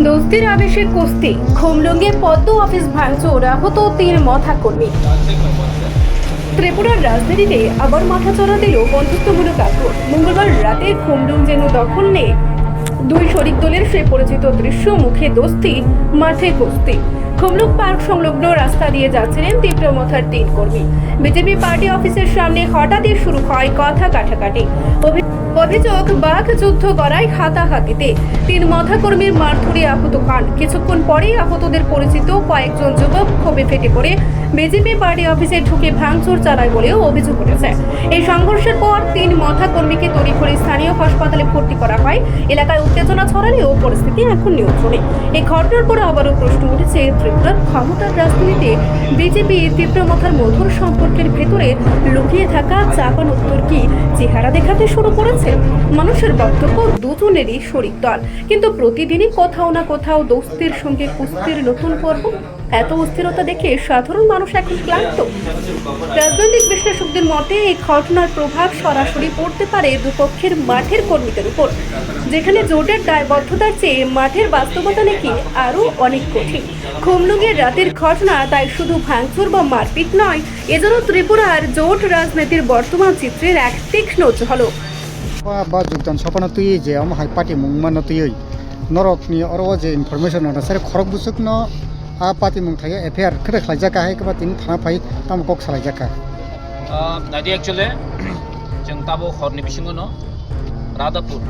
দোস্তির আবেশে কুস্তি। খোমলঙ্গে পদ্ম অফিস ভাঙচুর, আহত তিন মথা কর্মী ত্রিপুরার রাজধানীতে আবার মাথা চড়া দিল বন্ধুত্বমূলক আক্রমণ মঙ্গলবার রাতে খোমলুং যেন দখল নেই দুই শরিক দলের সে পরিচিত দৃশ্য মুখে দোস্তি, মাঠে কুস্তি। খুমলুক পার্ক সংলগ্ন রাস্তা দিয়ে যাচ্ছিলেন তীব্রমথার তিন কর্মী। বিজেপি পার্টি অফিসের সামনে হঠাৎই শুরু হয় কথা কাটাকাটি। অভি- অভিযোগ, বাঘ যুদ্ধ করায় হাতাহাতিতে। তিন মথা কর্মীর মারধরে আহত খান কিছুক্ষণ পরেই আহতদের পরিচিত কয়েকজন যুবক ক্ষোভে ফেটে পড়ে বিজেপি পার্টি অফিসে ঢুকে ভাঙচুর চালায় বলেও অভিযোগ উঠেছে। এই সংঘর্ষের পর তিন মথা কর্মীকে তড়িঘড়ি স্থানীয় হাসপাতালে ভর্তি করা হয়। এলাকায় উত্তেজনা ছড়ালেও পরিস্থিতি এখন নিয়ন্ত্রণে। এই ঘটনার পরে আবারও প্রশ্ন উঠেছে ত্রিপুরার ক্ষমতার রাজনীতিতে বিজেপি তীব্র মাথার মধুর সম্পর্কের ভেতরে লুকিয়ে থাকা চাপান উত্তর কি চেহারা দেখাতে শুরু করেছে? মানুষের বক্তব্য, দুজনেরই শরিক দল। কিন্তু প্রতিদিনই কোথাও না কোথাও দোস্তির সঙ্গে কুস্তির নতুন পর্ব। এত অস্থিরতা দেখে সাধারণ মানুষ এখন ক্লান্ত। রাজনৈতিক বিশ্লেষকদের মতে, এই ঘটনার প্রভাব সরাসরি পড়তে পারে দুপক্ষের মাঠের কর্মীদের উপর, যেখানে জোটের দায়বদ্ধতার চেয়ে মাঠের বাস্তবতা নাকি আরও অনেক কঠিন। খুমলুঙ্গের রাতের ঘটনা তাই শুধু ভাঙচুর বা মারপিট নয় এজন্য ত্রিপুরার জোট রাজনীতির বর্তমান চিত্রের এক তীক্ষ্ণ ঝলক। বা যোগদান সপানা তুই যে, আমার হাই পার্টি মুংমান তুই নরকনি অর যে ইনফরমেশন স্যার খরক বুসুক ন। आ पार्टी मुंग थायो एफआईआर खरे खालायजाखा हाय गोबा तिनि थाना फाय ताम गक सालायजाखा दादि एक्चुअली जों ताबो हरनि बिसिङो न राधापुर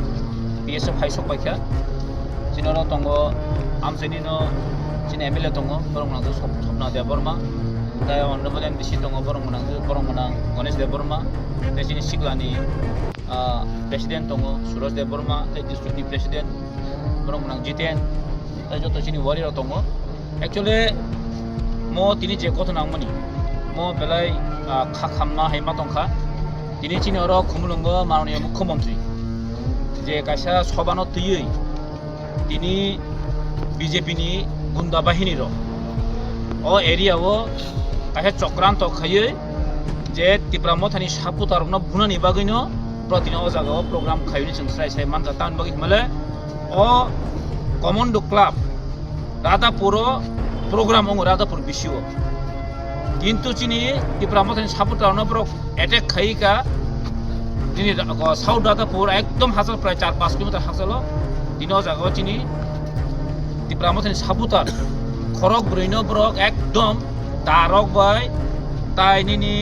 बिएसएफ हाय सबायखा जिनोर दङ आमजोनि न जिन एमएलए दङ बरमनांजो सपना देव बर्मा दा अनरेबल एमडिसि दङ बरमनांजो बरमनां गणेश देव बर्मा दा जिनि सिग्लानि प्रेसिडेन्ट दङ सुरज देव बर्मा दा डिस्ट्रिक्टनि प्रेसिडेन्ट बरमनां जितेन दा जत'सिनि वारियर दङ actually mo tini je ko nang mani mo belai kha khamna hai ma tongkha tini chini oro মাননীয় মুখ্যমন্ত্রী যে কাইসা সবানো তুই তিনি বিজেপি নি গুন্দা বাহিনীর ও এরিয়াও কাছে চক্রান্ত খাইয়ে যে তিপ্রামো থানি সাপু তার ভুনানি বাগিনো প্রতিন ও জাগাও প্রোগ্রাম খাইনি সংস্রাই সাই মানজা তান বাগি হিমালে ও commando club Radhapur program Radhapur બીસીઓ কিন্তু চিনি ইব্রাহমতেন সাপুটা অনবরক অ্যাটাক খাইকা তিনি সাউথ দাদাপুর একদম হাজার প্রায় চার পাঁচ কিলোমিটার হাজালো দিনও জাগাও চিনি ইব্রাহমতেন সাপুতার খরক ব্রৈনব্রক একদম দারক বাই তাই নিনি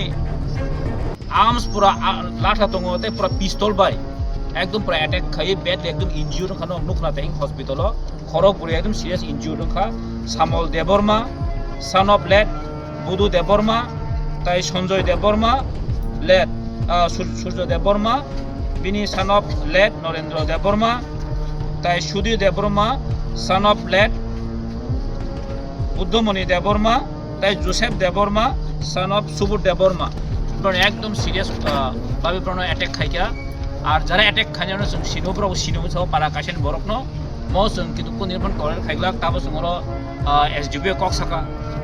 আর্মস পুরা লাঠা তঙতে পুরা পিস্তল বাই একদম পুরা অ্যাটাক খাই ব্যাট একদম ইঞ্জিওর খানো নুখনা তাই হসপিটাল খরক বুড়ি একদম সিরিয়াস ইঞ্জিওর খা Samal Debbarma son of late, Budhu Debbarma, তাই সঞ্জয় দেববর্মা, লেট সূর্য দেববর্মা, বিনি son of late, Narendra Debbarma, তাই Sudhir Debbarma son of late, Buddhamani Debbarma, তাই Joseph Debbarma son of Subur Debbarma. একদম সিরিয়াস ভাবে প্রণয় অ্যাটেক খাইকা আর যারা অ্যাটেক খাই সিনো প্রভু সিনো সহ পারা কাশেন বরফন म जों किन्तु कुनिरबन करेल खाइग्लाक ताबो जोङो एस डि बि कक साका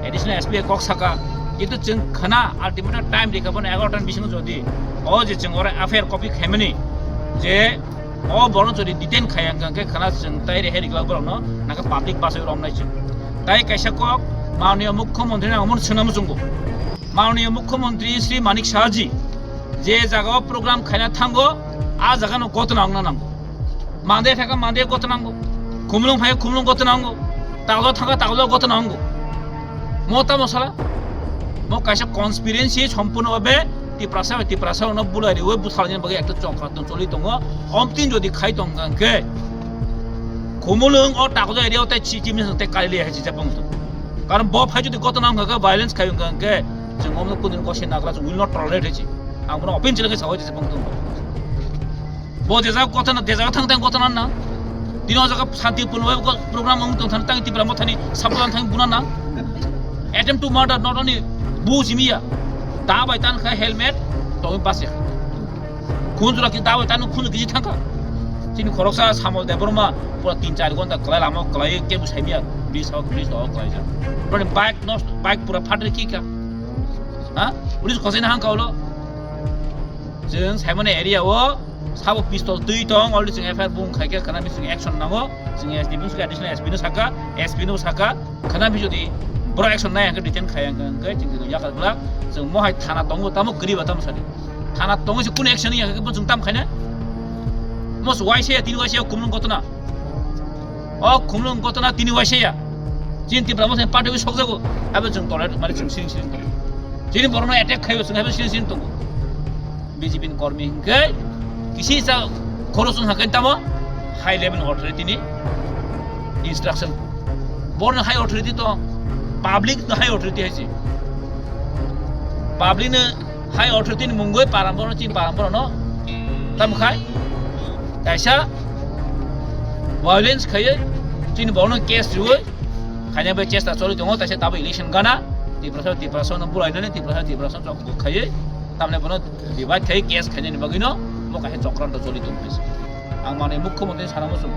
एडिसनेल एस पि कक साका কিন্তু जों खाना आल्टिमेट टाइम रिकाबन एगार'टानि बिसिङाव जुदि अ जे जों अराय एफआइआर कपि खाइमानि जे अ बरन जुदि डिटेन खायां गांके खाना जों ताइ रेहाय रिग्लाक बरनो नाका पाब्लिक बासै रमनाय जों তাই কাইসা কক মাননীয় মুখ্যমন্ত্রী আমার সোনামু জঙ্গু মাননীয় মুখ্যমন্ত্রী শ্রী মানিক শাহজি যে জায়গাও প্রোগ্রাম খাইনা থাঙ্গো আ জায়গানো গত নাঙ্গো নাঙ্গো মাদে থাকা মাদে গত নাঙ্গো খুমলুং ভাই খুমলুং গত নাঙ্গো? তাগলো থাকা তাগলো গত নাঙ্গো? মতা মশলা। ম কাছে কনসপিরেন্সি সম্পূর্ণভাবে টিপ্রাসা টিপ্রাসা অনেক বুলাই ওই বুসালজেন বাকি একটা চক্রান্ত চলি দঙ্গ অমতিন যদি খাই দঙ্গাঙ্কে খুমলুং ও তাগলো এরিয়াও তাই চিচিমনি সঙ্গে কালিয়ে হেসি চাপং কারণ ব ভাই যদি গত নাঙ্গাকে ভায়োলেন্স খাই গাঙ্কে जों अमनो कुदिन कसे नागला जों विल नॉट टॉलरेट हेजे आं बनो अपेन चलेगे सावो जेसे पंक्तुं बोजे जा कथन देजा थां কথা না না। দিন জায়গা শান্তিপূর্ণভাবে প্রোগ্রাম অং তং থাং তিপ্রা মথানি সাপলান থাং বুনা না attempt to murder not only bu jimia da bai tan kha helmet to pase খুন জোড়া কি দাও তানো খুন কিছু থাকা তিনি খরকসা সামল দেবরমা পুরো তিন চার ঘন্টা কলাই লামো কলাই কে বুঝাইমিয়া ব্রিজ হক ব্রিজ হক কলাই যা মানে বাইক নষ্ট বাইক পুরো ফাটে কি কা হ্যাঁ পুলিশ খসে না হাং কাউলো जों साइमन एरियाव 사법 피스톨 뜨이동 얼리 중 FR 봉 가게 가나미 중 액션 나고 중 SD 봉 중, 애디셔널 SB노 사카 SB노 사카 가나미 조디 브라 액션 나야 그 리텐 가야 그 지금 약간 블라 중 뭐하이 타나 동고 따모 그리바 따모 사리 타나 동고 시군 액션이야 그뭐 중땀 가냐 뭐 와이세야 디니 와이세야 굽는 것도 나 어, 굽는 것도 나 디니 와이세야 진티 브라모스 파트고 속자고 하면 좀 돌아 말이 좀 시행 시행 지금 보면 어택 가요 중 하면 시행 시행 동고 বিজেপির কর্মী হিংকে kisi korusun hakan tamo high level authority ni instruction born high authority to public na high authority hai public na high authority ni mungoi parampara chin parampara no tam khai taisa violence khaye chin born case ruoi khanya be chesta choli dongo taisa tabo election gana depression depression burai na depression depression chok khai tamne bono divide khai case khanya ni bagino মারাত্মক চক্রান্ত চলিত হয়েছে মানে মুখ্যমন্ত্রী সারা বছর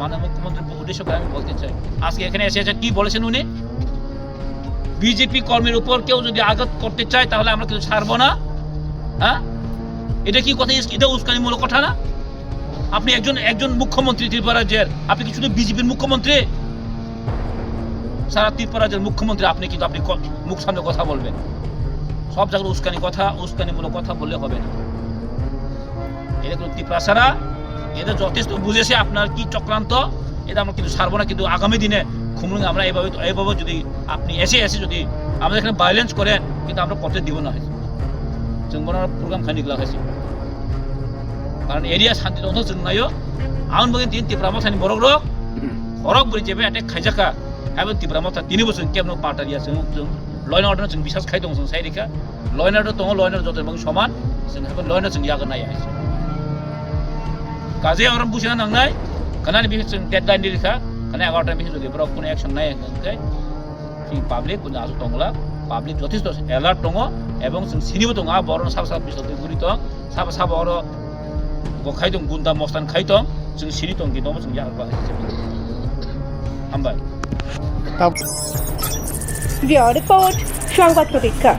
মানে মুখ্যমন্ত্রীর উদ্দেশ্য করে আমি বলতে চাই, আজকে এখানে এসে কি বলেছেন উনি? বিজেপি কর্মীর উপর কেউ যদি আঘাত করতে চায়, তাহলে আমরা কিছু ছাড়বো না। হ্যাঁ? এটা কি কথা? এটা উস্কানিমূলক কথা না? আপনি একজন একজন মুখ্যমন্ত্রী ত্রিপুরা রাজ্যের আপনি কি শুধু বিজেপির মুখ্যমন্ত্রী? সারা ত্রিপুরা রাজ্যের মুখ্যমন্ত্রী, আপনি কিন্তু আপনি মুখ সামনে কথা বলবেন। সব জায়গায় উস্কানি কথা, উস্কানিমূলক কথা বললে হবে না। এটা কিন্তু ত্রিপ্রাসারা এটা যথেষ্ট বুঝেছে আপনার কি চক্রান্ত। এটা আমরা কিন্তু সারবো না, কিন্তু আগামী দিনে খুমরুং আমরা এইভাবে এইভাবে যদি আপনি এসে এসে যদি আমাদের এখানে ভায়োলেন্স করেন, কিন্তু আমরা করতে দিব না। হয়েছে চেঙ্গনার প্রোগ্রাম খানিকলা হয়েছে। কারণ এরিয়া শান্তি অন্ত চেঙ্গাইও আউন বগিন তিন ত্রিপ্রামা খানি বড় রোগ হরক বলে যাবে এটা খাইজাকা এবং ত্রিপ্রামা তিনি বছর কেমন পাল্টা দিয়েছে লয়না অর্ডার বিশ্বাস খাই তো সাই রেখা লয়নাটা দङ লয়নার যত এবং সমান লয়না যোগ ইয়াগো নাই আছে नांनाय कानानि बि जों डेडलाइन दिरिखा काना एगारटा बि जुदि बरक कुनै एक्सन नाय ओंखाय जों पाब्लिक कुनै आजु दंला पाब्लिक যথেষ্ট এলার্ট दङ এবং जों सिनिबो दङ आ बरन साब साब बिसल गुरि दं साब साब अर गखाय दं गुन्दा मस्तान खाय दं जों सिनि दं गिदं जों यार बाहाय हामबाय তা রিপোর্ট সংবাদ প্রতীক্ষা